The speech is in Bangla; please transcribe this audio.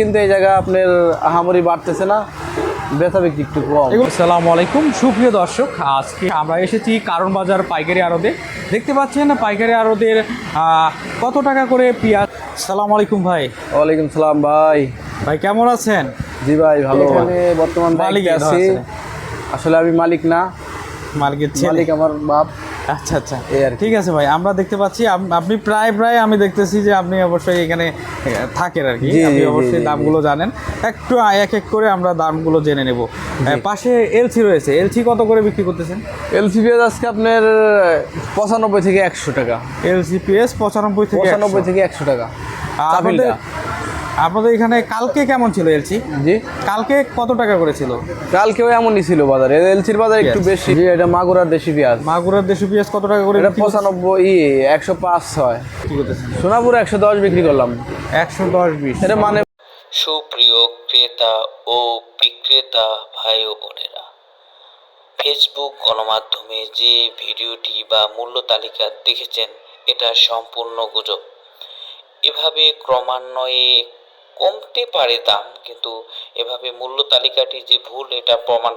কিন্তু এই জায়গা আপনার আহামরি বাড়তেছে না বেচা বিক্রি একটু কম। আসসালামু আলাইকুম সুপ্রিয় দর্শক আজকে আমরা এসেছি কারণ বাজার পাইকারি আড়তে। দেখতে পাচ্ছেন পাইকারি আড়তের আহ, কত টাকা করে পেঁয়াজ? সালাম আলাইকুম ভাই। ওয়ালাইকুম সালাম ভাই। ভাই কেমন আছেন? জি ভাই ভালো। এখানে বর্তমান মালিক মালিক আছি। আসলে আমি মালিক না। মালিকের মালিক আমার বাপ। আচ্ছা আচ্ছা। ঠিক আছে ভাই আমরা দেখতে পাচ্ছি আপ- আপনি প্রায় প্রায় আমি দেখতেছি যে আপনি অবশ্যই এখানে থাকেন আর কি। আপনি অবশ্যই দামগুলো জানেন। একটু এক এক করে আমরা দামগুলো জেনে নেব। পাশে এলসি রয়েছে এলসি কত করে বিক্রি করতেছেন? এলসি পেঁয়াজ আজকে আপনার পঁচানব্বই থেকে একশো টাকা। এলসি পিএস পঁচানব্বই থেকে পঁচানব্বই থেকে একশো টাকা। আপনাদের। আপনাদের এখানে কালকে কেমন ছিল এলসি? জি। কালকে কত টাকা করে ছিল? কালকেও এমনই ছিল বাজারে। এলসির বাজার একটু বেশি। জি এটা মাগুরার দেশি পেঁয়াজ। মাগুরার দেশি পেঁয়াজ কত টাকা করে এটা পঁচানব্বই ই একশো পাঁচ ছয়। সোনাপুর একশো দশ বিক্রি করলাম। একশো দশ বিশ। এটা মানে সুপ্রিয় ক্রেতা ও বিক্রেতা ভাই ও বোনেরা ফেসবুক গণমাধ্যমে যে ভিডিওটি বা মূল্য তালিকা দেখেছেন এটা সম্পূর্ণ গুজব। এভাবে ক্রমান্বয়ে কমতে পারে দাম কিন্তু এভাবে মূল্য তালিকাটি যে ভুল এটা প্রমাণ